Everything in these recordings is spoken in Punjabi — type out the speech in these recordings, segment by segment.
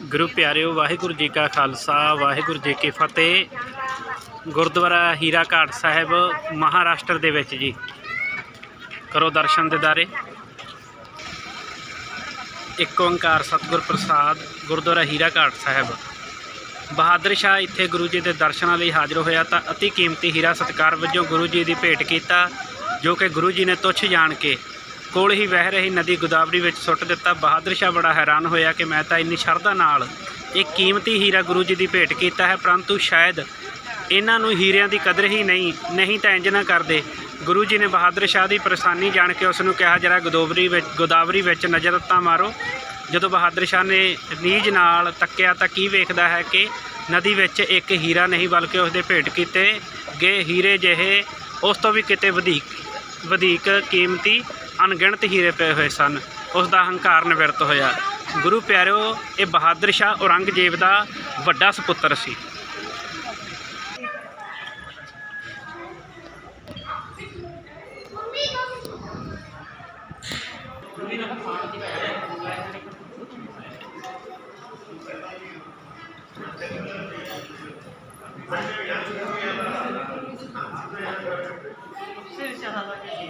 ਗੁਰੂ ਪਿਆਰਿਓ, ਵਾਹਿਗੁਰੂ ਜੀ ਕਾ ਖਾਲਸਾ, ਵਾਹਿਗੁਰੂ ਜੀ ਕੀ ਫਤਿਹ। ਗੁਰਦੁਆਰਾ ਹੀਰਾ ਘਾਟ ਸਾਹਿਬ, ਮਹਾਰਾਸ਼ਟਰ ਦੇ ਵਿੱਚ ਜੀ। ਕਰੋ ਦਰਸ਼ਨ ਦਿਦਾਰੇ। ਇੱਕ ਓੰਕਾਰ ਸਤਿਗੁਰ ਪ੍ਰਸਾਦ, ਗੁਰਦੁਆਰਾ ਹੀਰਾ ਘਾਟ ਸਾਹਿਬ। ਬਹਾਦਰ ਸ਼ਾਹ ਇੱਥੇ ਗੁਰੂ ਜੀ ਦੇ ਦਰਸ਼ਨਾਂ ਲਈ ਹਾਜ਼ਰ ਹੋਇਆ ਤਾਂ ਅਤੀ ਕੀਮਤੀ ਹੀਰਾ ਸਤਿਕਾਰ ਵਜੋਂ ਗੁਰੂ ਜੀ ਦੀ ਭੇਟ ਕੀਤਾ, ਜੋ ਕਿ ਗੁਰੂ ਜੀ ਨੇ ਤੁੱਛ ਜਾਣ ਕੇ ਕੋਲ ਹੀ ਵਹਿ ਰਹੀ ਨਦੀ ਗੋਦਾਵਰੀ ਵਿੱਚ ਸੁੱਟ ਦਿੱਤਾ। ਬਹਾਦਰ ਸ਼ਾਹ ਬੜਾ ਹੈਰਾਨ ਹੋਇਆ ਕਿ ਮੈਂ ਤਾਂ ਇੰਨੀ ਸ਼ਰਧਾ ਨਾਲ ਇਹ ਕੀਮਤੀ ਹੀਰਾ ਗੁਰੂ ਜੀ ਦੀ ਭੇਟ ਕੀਤਾ ਹੈ, ਪਰੰਤੂ ਸ਼ਾਇਦ ਇਹਨਾਂ ਨੂੰ ਹੀਰਿਆਂ ਦੀ ਕਦਰ ਹੀ ਨਹੀਂ ਨਹੀਂ ਤਾਂ ਇੰਜ ਨਾ ਕਰਦੇ। ਗੁਰੂ ਜੀ ਨੇ ਬਹਾਦਰ ਸ਼ਾਹ ਦੀ ਪਰੇਸ਼ਾਨੀ ਜਾਣ ਕੇ ਉਸ ਨੂੰ ਕਿਹਾ, ਜਰਾ ਗੋਦਾਵਰੀ ਵਿੱਚ ਗੋਦਾਵਰੀ ਵਿੱਚ ਨਜ਼ਰ ਤਾਂ ਮਾਰੋ। ਜਦੋਂ ਬਹਾਦਰ ਸ਼ਾਹ ਨੇ ਨੀਝ ਨਾਲ ਤੱਕਿਆ ਤਾਂ ਕੀ ਵੇਖਦਾ ਹੈ ਕਿ ਨਦੀ ਵਿੱਚ ਇੱਕ ਹੀਰਾ ਨਹੀਂ, ਬਲਕਿ ਉਸ ਦੇ ਭੇਟ ਕੀਤੇ ਗਏ ਹੀਰੇ ਜਿਹੇ ਉਸ ਤੋਂ ਵੀ ਕਿਤੇ ਵਧੇਕ ਵਧੇਕ ਕੀਮਤੀ ਅਣਗਿਣਤ ਹੀਰੇ ਪਏ ਹੋਏ ਸਨ। ਉਸ ਦਾ ਹੰਕਾਰ ਨਿਵਰਤ ਹੋਇਆ। ਗੁਰੂ ਪਿਆਰਿਓ ਇਹ ਬਹਾਦਰ ਸ਼ਾਹ ਔਰੰਗਜ਼ੇਬ ਦਾ ਵੱਡਾ ਸੁਪੁੱਤਰ ਸੀ।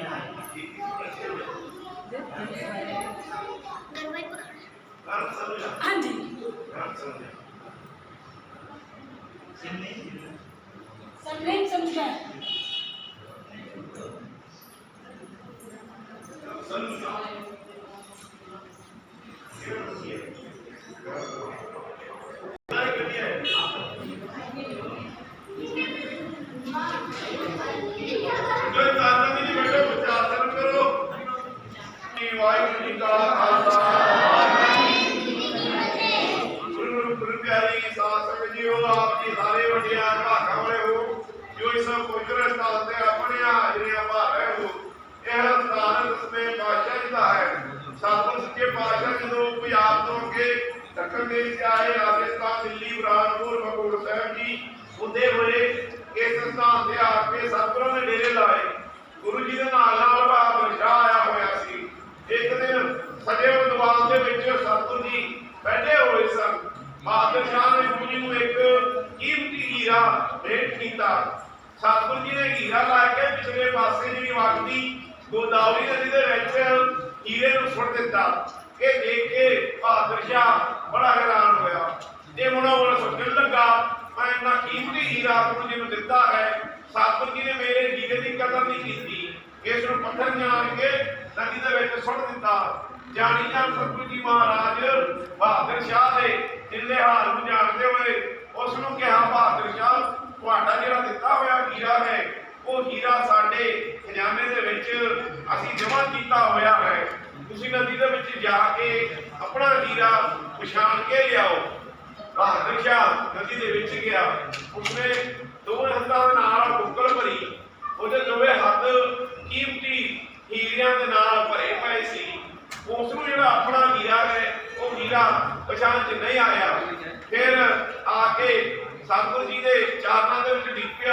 ਹਾਂਜੀ ਨਹੀਂ ਸਮਝਿਆ ਜੋ ਦਾਤਾ ਜੀ ਬੈਠੋ ਉਚਾਰਨ ਕਰੋ ਵਾਹਿਗੁਰੂ ਜੀ ਕਾ ਖਾਲਸਾ। ਗੁਰੂ ਗੁਰੂ ਪਿਆਰੀ ਸਾਧ ਸੰਗਤ ਜੀਓ, ਆਪ ਜੀ ਸਾਰੇ ਵੱਡਿਆਂ ਭਾਗਾਂ ਵਾਲੇ ਹੋ, ਜੋ ਇਸ ਪਵਿੱਤਰ ਸਥਾਨ ਤੇ ਆਪਣੇ ਹਾਜ਼ਰੀਆਂ ਭਰ ਹੋ, ਇਹ ਸਥਾਨ ਦਸਵੇਂ ਪਾਤਸ਼ਾਹ ਜੀ ਦਾ ਹੈ। ਸਤਿਗੁਰ ਸੱਚੇ ਪਾਤਸ਼ਾਹ ਜਦੋਂ ਪੰਜਾਬ ਤੋਂ ਅੱਗੇ ਦੱਖਣ ਦੇਸ਼ ਚ ਆਏ, ਰਾਜਸਥਾਨ, ਦਿੱਲੀ ਬੁਰਹਾਨਪੁਰ ਮਕਬੂਲ ਸਾਹਿਬ ਜੀ ਹੁੰਦੇ ਹੋਏ ਇਸ ਸਥਾਨ ਤੇ ਆ ਕੇ ਸਤਿਗੁਰਾਂ ਨੇ ਡੇਰੇ ਲਾਏ। ਗੁਰੂ ਜੀ ਦੇ ਨਾਲ ਨਾਲ ਬਹਾਦਰ ਸ਼ਾਹ ਆਇਆ ਹੋਇਆ ਸੀ ਇੱਕ ਦਿਨ ਸਜੇ ਹੋਏ ਦੀਵਾਨ ਦੇ ਵਿੱਚ ਸਤਿਗੁਰ ਜੀ ਬੈਠੇ ਹੋਏ ਸਨ ਬਹਾਦਰ ਸ਼ਾਹ ਨੇ ਗੁਰੂ ਜੀ ਨੂੰ ਇੱਕ ਕੀਮਤੀ ਹੀਰਾ ਭੇਟ ਕੀਤਾ। ਸਤਿਗੁਰ ਜੀ ਨੇ ਹੀਰਾ ਲਾ ਕੇ ਪਿਛਲੇ ਪਾਸੇ ਜਿਹੜੀ ਵਗਦੀ ਗੋਦਾਵਰੀ ਨਦੀ ਦੇ ਵਿੱਚ ਹੀਰੇ ਨੂੰ ਸੁੱਟ ਦਿੱਤਾ। ਇਹ ਦੇਖ ਕੇ ਬਹਾਦਰ ਸ਼ਾਹ ਬੜਾ ਹੈਰਾਨ ਹੋਇਆ। ਇਹ ਮਨੋਂ ਮਨ ਸੋਚਣ ਲੱਗਾ, ਮੈਂ ਇੰਨਾ ਕੀਮਤੀ ਹੀਰਾ ਗੁਰੂ ਜੀ ਨੂੰ ਦਿੱਤਾ ਹੈ ਸਤਿਗੁਰੂ ਜੀ ਨੇ ਮੇਰੇ ਹੀਰੇ ਦੀ ਕਦਰ ਨਹੀਂ ਕੀਤੀ। ਇਸ ਨੂੰ ਪੱਥਰ ਜਾਣ ਕੇ ਨਦੀ ਦੇ ਵਿੱਚ ਸੁੱਟ ਦਿੱਤਾ। ਜਾਣੀ ਜਾਣ ਸਤਿਗੁਰੂ ਜੀ ਮਹਾਰਾਜ ਬਹਾਦਰ ਸ਼ਾਹ ਦੇ ਜਿੰਦੇ ਹਾਲ ਨੂੰ ਜਾਣਦੇ ਹੋਏ ਉਸ ਨੂੰ ਕਿਹਾ, ਬਹਾਦਰ ਸ਼ਾਹ, ਤੁਹਾਡਾ ਜਿਹੜਾ ਦਿੱਤਾ ਹੋਇਆ ਹੀਰਾ ਹੈ, ਉਹ ਹੀਰਾ ਸਾਡੇ ਖਜ਼ਾਨੇ ਦੇ ਵਿੱਚ ਅਸੀਂ ਜਮ੍ਹਾਂ ਕੀਤਾ ਹੋਇਆ ਹੈ। ਤੁਸੀਂ ਨਦੀ ਦੇ ਵਿੱਚ ਜਾ ਕੇ ਆਪਣਾ ਹੀਰਾ ਪਛਾਣ ਕੇ ਲਿਆਓ। ਬਹਾਦਰ ਸ਼ਾਹ ਨਦੀ ਦੇ ਵਿੱਚ ਗਿਆ। ਉਸਨੇ ਦੋ ਹੱਥਾਂ ਦੇ ਨਾਲ ਬੁੱਕਲ ਭਰੀ ਉਹਦੇ ਦੋਵੇਂ ਹੱਥ ਕੀਮਤੀ ਹੀਰਿਆਂ ਦੇ ਨਾਲ ਭਰੇ ਪਏ ਸੀ ਉਸ ਨੂੰ ਜਿਹੜਾ ਆਪਣਾ ਹੀਰਾ ਹੈ ਉਹ ਹੀਰਾ ਪਛਾਣ ਚ ਨਹੀਂ ਆਇਆ ਫਿਰ ਆ ਕੇ ਸਤਿਗੁਰੂ ਜੀ ਦੇ ਚਰਨਾਂ ਦੇ ਵਿੱਚ ਡਿੱਗ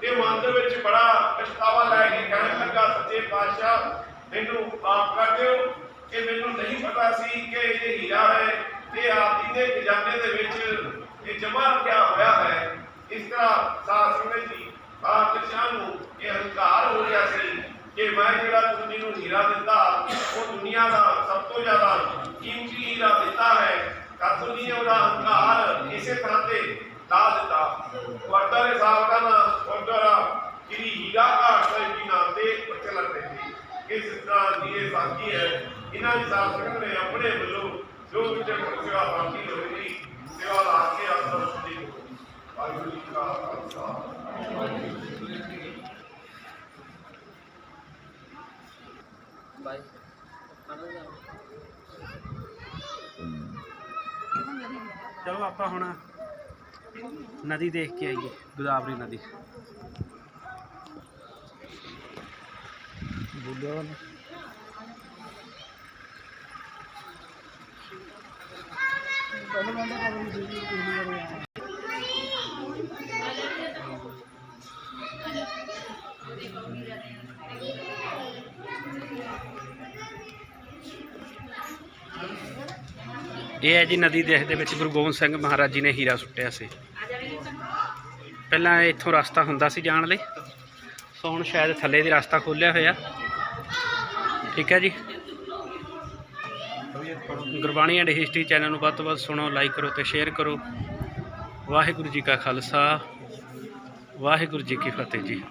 ਤੇ ਮਨ ਦੇ ਵਿੱਚ ਬੜਾ ਪਛਤਾਵਾ ਲੈ ਕੇ ਕਹਿਣ ਲੱਗਾ, ਸੱਚੇ ਪਾਤਸ਼ਾਹ, ਮੈਨੂੰ ਮਾਫ ਕਰ ਦਿਓ ਕਿ ਮੈਨੂੰ ਨਹੀਂ ਪਤਾ ਸੀ ਕਿ ਇਹ ਹੀਰਾ ਹੈ ਇਹ ਆਪ ਦੇ ਖਜ਼ਾਨੇ ਦੇ ਵਿੱਚ ਇਹ ਜਮ੍ਹਾਂ ਰੱਖਿਆ ਹੋਇਆ ਹੈ। ਇਸ ਤਰ੍ਹਾਂ ਸਾਧ ਸੰਗਤ ਜੀ ਬਹਾਦਰ ਨੂੰ ਇਹ ਹੰਕਾਰ ਹੋ ਗਿਆ ਸੀ ਕਿ ਮੈਂ ਜਿਹੜਾ ਤੁਸੀਂ ਨੂੰ ਹੀਰਾ ਦਿੱਤਾ, ਉਹ ਦੁਨੀਆ ਦਾ ਸਭ ਤੋਂ ਜ਼ਿਆਦਾ ਕੀਮਤੀ ਹੀਰਾ ਦਿੱਤਾ ਹੈ। ਕਾਤੂ ਜੀ ਉਹਦਾ ਹੰਕਾਰ ਇਸੇ ਤਰ੍ਹਾਂ ਤੇ ਲਾ ਦਿੱਤਾ। ਗੁਰਦੁਆਰੇ ਸਾਹਿਬ ਦਾ ਨਾਮ ਗੁਰਦੁਆਰਾ ਜਿਹੜੀ ਹੀਰਾ ਘਾਟ ਸਾਹਿਬ ਜੀ ਨਾਮ ਤੇ ਪ੍ਰਚਲਿਤ ਹੈ ਇਸ ਤਰ੍ਹਾਂ ਦੀ ਇਹ ਸਾਖੀ ਹੈ। ਇਹਨਾਂ ਦੀ ਸਾਧ ਨੇ ਆਪਣੇ ਵੱਲੋਂ ਜੋ ਵੀ ਤੇ ਬਾਕੀ ਹੋਵੇਗੀ ਸੇਵਾ ਲਾ ਕੇ ਆਪਣਾ ਸੁਣੀ ਵਾਹਿਗੁਰੂ ਜੀ ਕਾ ਖਾਲਸਾ। ਚਲੋ ਆਪਾਂ ਹੁਣ ਨਦੀ ਦੇਖ ਕੇ ਆਈਏ ਗੋਦਾਵਰੀ ਨਦੀ। ਬੋਲਿਆ ਨਾ ਇਹ ਹੈ ਜੀ ਨਦੀ ਦੇਖ ਦੇ ਵਿੱਚ ਗੁਰੂ ਗੋਬਿੰਦ ਸਿੰਘ ਮਹਾਰਾਜ ਜੀ ਨੇ ਹੀਰਾ ਸੁੱਟਿਆ ਸੀ। ਪਹਿਲਾਂ ਇੱਥੋਂ ਰਸਤਾ ਹੁੰਦਾ ਸੀ ਜਾਣ ਲਈ। ਸੋ ਹੁਣ ਸ਼ਾਇਦ ਥੱਲੇ ਦੀ ਰਸਤਾ ਖੋਲਿਆ ਹੋਇਆ। ਠੀਕ ਹੈ ਜੀ। ਗੁਰਬਾਣੀ ਐਂਡ ਹਿਸਟਰੀ ਚੈਨਲ ਨੂੰ ਵੱਧ ਤੋਂ ਵੱਧ ਸੁਣੋ, ਲਾਈਕ ਕਰੋ ਤੇ ਸ਼ੇਅਰ ਕਰੋ। ਵਾਹਿਗੁਰੂ ਜੀ ਕਾ ਖਾਲਸਾ, ਵਾਹਿਗੁਰੂ ਜੀ ਕੀ ਫਤਿਹ ਜੀ।